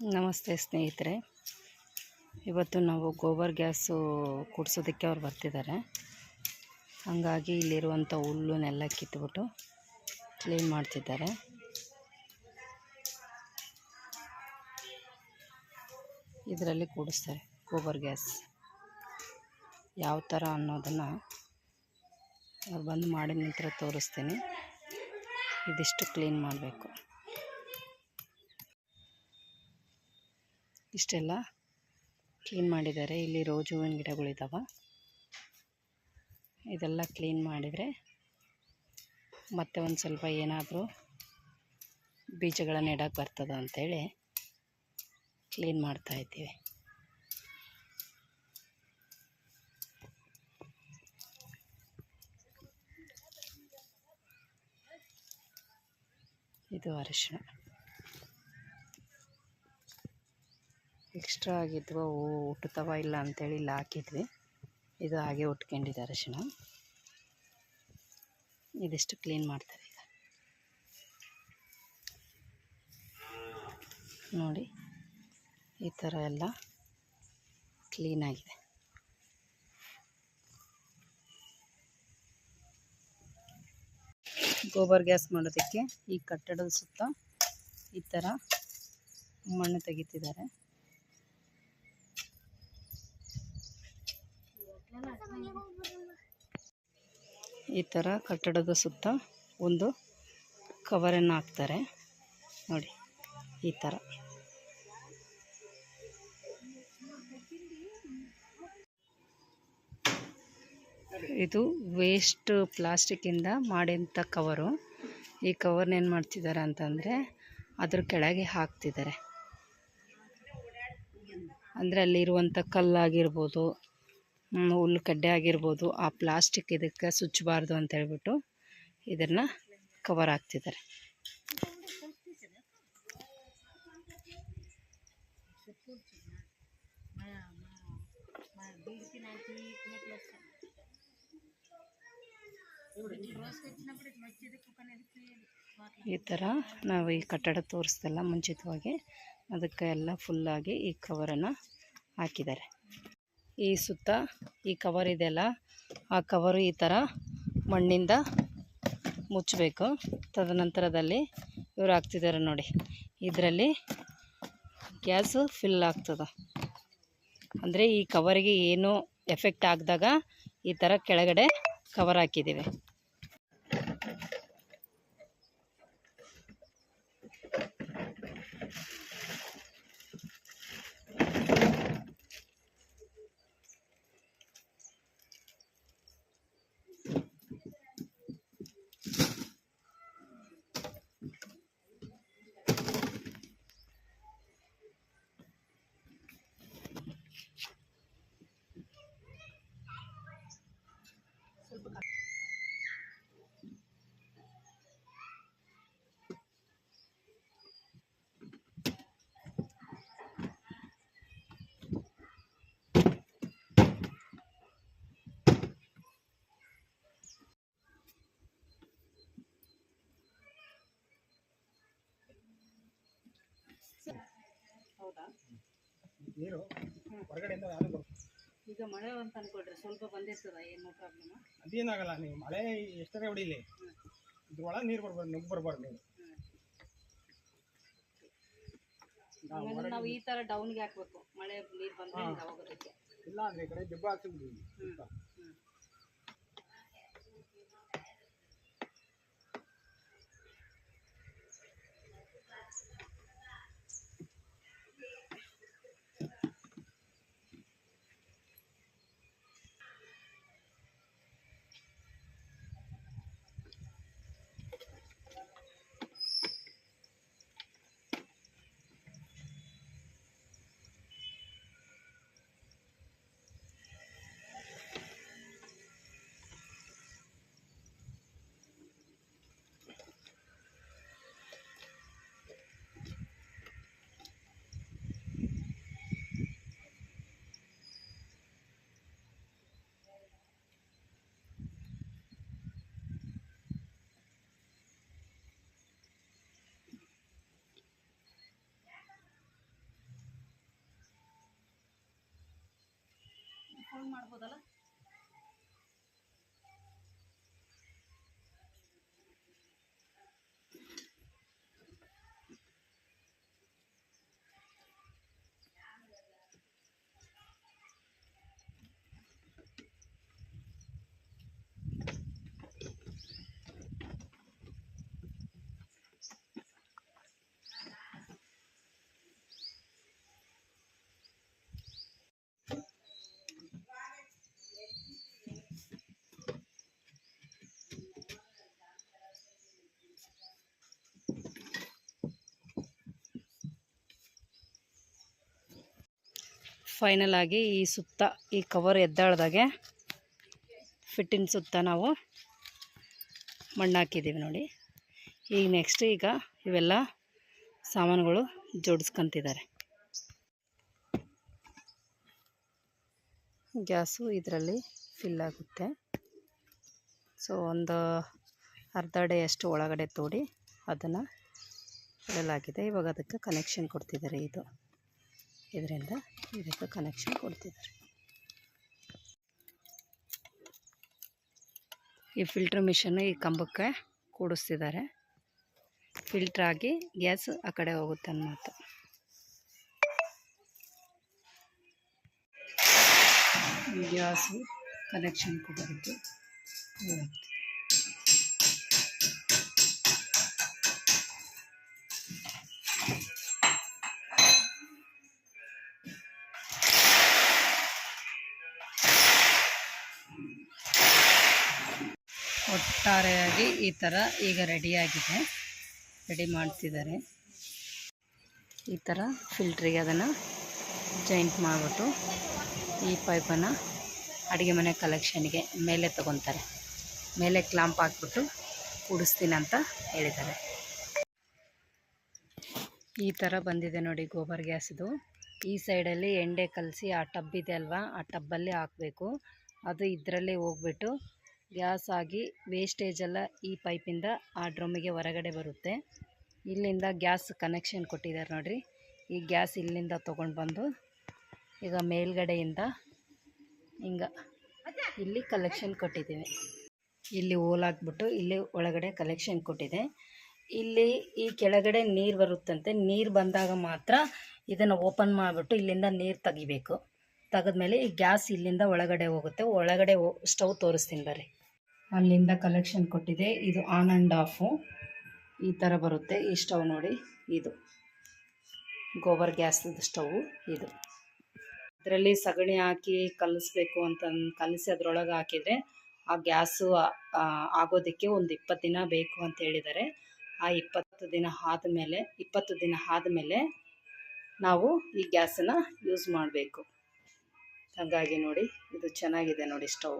ನಮಸ್ತೆ ಸ್ನೇಹಿತರೆ. ಇವತ್ತು ನಾವು ಗೋಬರ್ ಗ್ಯಾಸು ಕುಡಿಸೋದಕ್ಕೆ ಅವ್ರು ಬರ್ತಿದ್ದಾರೆ. ಹಾಗಾಗಿ ಇಲ್ಲಿರುವಂಥ ಹುಲ್ಲನ್ನೆಲ್ಲ ಕಿತ್ಬಿಟ್ಟು ಕ್ಲೀನ್ ಮಾಡ್ತಿದ್ದಾರೆ. ಇದರಲ್ಲಿ ಕೂಡಿಸ್ತಾರೆ ಗೋಬರ್ ಗ್ಯಾಸ್. ಯಾವ ಥರ ಅನ್ನೋದನ್ನು ಅವ್ರು ಬಂದು ಮಾಡಿದ ನಂತರ ತೋರಿಸ್ತೀನಿ. ಇದಿಷ್ಟು ಕ್ಲೀನ್ ಮಾಡಬೇಕು. ಇಷ್ಟೆಲ್ಲ ಕ್ಲೀನ್ ಮಾಡಿದ್ದಾರೆ. ಇಲ್ಲಿ ರೋಜ್ ಹೂವಿನ ಗಿಡಗಳಿದ್ದಾವೆ ಇದೆಲ್ಲ ಕ್ಲೀನ್ ಮಾಡಿದರೆ ಮತ್ತೆ ಒಂದು ಸ್ವಲ್ಪ ಏನಾದರೂ ಬೀಜಗಳನ್ನು ಇಡಕ್ಕೆ ಬರ್ತದೆ ಅಂಥೇಳಿ ಕ್ಲೀನ್ ಮಾಡ್ತಾ ಇದ್ದೀವಿ. ಇದು ಅರಿಶಿಣ. ಎಕ್ಸ್ಟ್ರಾ ಆಗಿದ್ವು ಅವು ಹುಟ್ಟುತ್ತವ ಇಲ್ಲ ಅಂತೇಳಿ ಇಲ್ಲಿ ಹಾಕಿದ್ವಿ. ಇದು ಹಾಗೆ ಉಟ್ಕೊಂಡಿದೆ ಅರಿಶಿಣ ಇದಿಷ್ಟು ಕ್ಲೀನ್ ಮಾಡ್ತಾರೆ ಈಗ. ನೋಡಿ, ಈ ಥರ ಎಲ್ಲ ಕ್ಲೀನಾಗಿದೆ ಗೋಬರ್ ಗ್ಯಾಸ್ ಮಾಡೋದಕ್ಕೆ ಈ ಕಟ್ಟಡದ ಸುತ್ತ ಈ ಥರ ಮಣ್ಣು ತೆಗಿತಿದ್ದಾರೆ. ಈ ಥರ ಕಟ್ಟಡದ ಸುತ್ತ ಒಂದು ಕವರನ್ನು ಹಾಕ್ತಾರೆ. ನೋಡಿ, ಈ ಥರ ಇದು ವೇಸ್ಟ್ ಪ್ಲಾಸ್ಟಿಕ್ಕಿಂದ ಮಾಡಿದಂಥ ಕವರು ಈ ಕವರ್ನ ಏನು ಮಾಡ್ತಿದ್ದಾರೆ ಅಂತಂದರೆ ಅದ್ರ ಕೆಳಗೆ ಹಾಕ್ತಿದ್ದಾರೆ. ಅಂದರೆ ಅಲ್ಲಿರುವಂಥ ಕಲ್ಲಾಗಿರ್ಬೋದು ಹುಲ್ಲು ಕಡ್ಡೆ ಆಗಿರ್ಬೋದು, ಆ ಪ್ಲಾಸ್ಟಿಕ್ ಇದಕ್ಕೆ ಸುಚ್ಚಬಾರ್ದು ಅಂತ ಹೇಳ್ಬಿಟ್ಟು ಇದನ್ನು ಕವರ್ ಹಾಕ್ತಿದ್ದಾರೆ. ಈ ಥರ ನಾವು ಈ ಕಟ್ಟಡ ತೋರಿಸ್ದಲ್ಲ ಮುಂಚಿತವಾಗಿ ಅದಕ್ಕೆ ಎಲ್ಲ ಫುಲ್ಲಾಗಿ ಈ ಕವರನ್ನು ಹಾಕಿದ್ದಾರೆ. ಈ ಸುತ್ತ ಈ ಕವರ್ ಇದೆಯಲ್ಲ ಆ ಕವರು ಈ ಥರ ಮಣ್ಣಿಂದ ಮುಚ್ಚಬೇಕು ತದನಂತರದಲ್ಲಿ ಇವರು ಹಾಕ್ತಿದ್ದಾರೆ ನೋಡಿ. ಇದರಲ್ಲಿ ಗ್ಯಾಸು ಫಿಲ್ ಆಗ್ತದೆ. ಅಂದರೆ ಈ ಕವರಿಗೆ ಏನು ಎಫೆಕ್ಟ್ ಆಗದಾಗ ಈ ಥರ ಕೆಳಗಡೆ ಕವರ್ ಹಾಕಿದ್ದೀವಿ. ನೀರು ಹೊರಗಡೆಯಿಂದ ಯಾರು ಬರ್ತದೆ ಈಗ ಮಳೆ ಅಂತ ಅನ್ಕೊಳ್ರಿ ಸ್ವಲ್ಪ ಬಂದಿರ್ತದ ಏನು ಪ್ರಾಬ್ಲಮ್ ಅದೇನಾಗಲ್ಲ ನೀವು ಮಳೆ ಎಷ್ಟರೇ ಹೊಡಿಲಿ? ಇದ್ರೊಳಗೆ ನೀರು ಬರ್ಬಾರ್ದು ನುಗ್ಗಿ ಬರ್ಬಾರ್ದು ನೀವು ನಾವು ಈ ತರ ಡೌನ್ಗೆ ಹಾಕ್ಬೇಕು. ಮಳೆ ನೀರು ಬಂದ್ರೆ ಹಿಂಗೆ ಹೋಗೋದಕ್ಕೆ ಇಲ್ಲ ಅಂದ್ರೆ ಈ ಕಡೆ ದಿಬ್ಬ ಹಾಕ್ಸಿಬಿಡಿ ಮಾಡ್ಬೋದಲ್ಲ? ಫೈನಲ್ ಆಗಿ ಈ ಸುತ್ತ, ಈ ಕವರ್ ಎದ್ದಾಳ್ದಾಗೆ ಫಿಟ್ಟಿನ ಸುತ್ತ ನಾವು ಮಣ್ಣು ಹಾಕಿದ್ದೀವಿ ನೋಡಿ. ಈಗ ನೆಕ್ಸ್ಟ್ ಈಗ ಇವೆಲ್ಲ ಸಾಮಾನುಗಳು ಜೋಡಿಸ್ಕೊತಿದ್ದಾರೆ. ಗ್ಯಾಸು ಇದರಲ್ಲಿ ಫಿಲ್ ಆಗುತ್ತೆ. ಸೊ ಒಂದು ಅರ್ಧ ಅಡಿಯಷ್ಟು ಒಳಗಡೆ ತೋಡಿ ಅದನ್ನು ಇಡಲಾಗಿದೆ. ಇವಾಗ ಅದಕ್ಕೆ ಕನೆಕ್ಷನ್ ಕೊಡ್ತಿದ್ದಾರೆ ಇದು. ಇದರಿಂದ ಇದಕ್ಕೆ ಕನೆಕ್ಷನ್ ಕೊಡ್ತಿದ್ದಾರೆ. ಈ ಫಿಲ್ಟ್ರ್ ಮಿಷನ್ನು ಈ ಕಂಬಕ್ಕೆ ಕೂಡಿಸ್ತಿದ್ದಾರೆ. ಫಿಲ್ಟ್ರ್ ಆಗಿ ಗ್ಯಾಸ್ ಆ ಕಡೆ ಹೋಗುತ್ತೆ ಅನ್ನೋದು ಗ್ಯಾಸು ಕನೆಕ್ಷನ್ ಕೊಡೋದಕ್ಕೆ ಒಟ್ಟಾರೆಯಾಗಿ ಈ ಥರ ಈಗ ರೆಡಿಯಾಗಿದೆ. ರೆಡಿ ಮಾಡ್ತಿದ್ದಾರೆ. ಈ ಥರ ಫಿಲ್ಟ್ರಿಗೆ ಅದನ್ನು ಜಾಯಿಂಟ್ ಮಾಡಿಬಿಟ್ಟು ಈ ಪೈಪನ್ನು ಅಡುಗೆ ಮನೆ ಕಲೆಕ್ಷನ್ಗೆ ಮೇಲೆ ತಗೊತಾರೆ. ಮೇಲೆ ಕ್ಲಾಂಪ್ ಹಾಕ್ಬಿಟ್ಟು ಕುಡಿಸ್ತೀನಿ ಅಂತ ಹೇಳಿದ್ದಾರೆ. ಈ ಥರ ಬಂದಿದೆ ನೋಡಿ ಗೋಬರ್ ಗ್ಯಾಸ್ದು ಈ ಸೈಡಲ್ಲಿ ಎಂಡೆ ಕಲಸಿ ಆ ಟಬ್ ಇದೆ ಅಲ್ವಾ? ಆ ಟಬ್ಬಲ್ಲಿ ಹಾಕಬೇಕು. ಅದು ಇದರಲ್ಲೇ ಹೋಗ್ಬಿಟ್ಟು ಗ್ಯಾಸ್ ಆಗಿ ವೇಸ್ಟೇಜ್ ಎಲ್ಲ ಈ ಪೈಪಿಂದ ಆ ಡ್ರಮ್ಮಿಗೆ ಹೊರಗಡೆ ಬರುತ್ತೆ. ಇಲ್ಲಿಂದ ಗ್ಯಾಸ್ ಕನೆಕ್ಷನ್ ಕೊಟ್ಟಿದ್ದಾರೆ ನೋಡಿರಿ. ಈ ಗ್ಯಾಸ್ ಇಲ್ಲಿಂದ ತೊಗೊಂಡು ಬಂದು ಈಗ ಮೇಲ್ಗಡೆಯಿಂದ ಹಿಂಗೆ ಇಲ್ಲಿ ಕಲೆಕ್ಷನ್ ಕೊಟ್ಟಿದ್ದೀವಿ. ಇಲ್ಲಿ ಹೋಲ್ ಹಾಕ್ಬಿಟ್ಟು ಇಲ್ಲಿ ಒಳಗಡೆ ಕಲೆಕ್ಷನ್ ಕೊಟ್ಟಿದೆ. ಇಲ್ಲಿ ಈ ಕೆಳಗಡೆ ನೀರು ಬರುತ್ತಂತೆ. ನೀರು ಬಂದಾಗ ಮಾತ್ರ ಇದನ್ನು ಓಪನ್ ಮಾಡಿಬಿಟ್ಟು ಇಲ್ಲಿಂದ ನೀರು ತೆಗಿಬೇಕು. ತೆಗೆದ್ಮೇಲೆ ಈ ಗ್ಯಾಸ್ ಇಲ್ಲಿಂದ ಒಳಗಡೆ ಹೋಗುತ್ತೆ. ಒಳಗಡೆ ಸ್ಟವ್ ತೋರಿಸ್ತೀನಿ ಬರ್ರಿ. ಅಲ್ಲಿಂದ ಕಲೆಕ್ಷನ್ ಕೊಟ್ಟಿದೆ. ಇದು ಆನ್ ಆ್ಯಂಡ್ ಆಫು. ಈ ಥರ ಬರುತ್ತೆ. ಈ ಸ್ಟವ್ ನೋಡಿ. ಇದು. ಗೋಬರ್ ಗ್ಯಾಸ್ದ ಸ್ಟವ್ ಇದು. ಅದರಲ್ಲಿ ಸಗಣಿ ಹಾಕಿ ಕಲಿಸ್ಬೇಕು ಅಂತ ಕಲಿಸಿ ಅದರೊಳಗೆ ಹಾಕಿದರೆ ಆ ಗ್ಯಾಸು ಆಗೋದಕ್ಕೆ ಒಂದು ಇಪ್ಪತ್ತು ದಿನ ಬೇಕು ಅಂತ ಹೇಳಿದ್ದಾರೆ ಆ ಇಪ್ಪತ್ತು ದಿನ ಆದಮೇಲೆ, ಇಪ್ಪತ್ತು ದಿನ ಆದಮೇಲೆ ನಾವು ಈ ಗ್ಯಾಸನ್ನು ಯೂಸ್ ಮಾಡಬೇಕು. ಹಾಗಾಗಿ ನೋಡಿ, ಇದು ಚೆನ್ನಾಗಿದೆ ನೋಡಿ ಸ್ಟವ್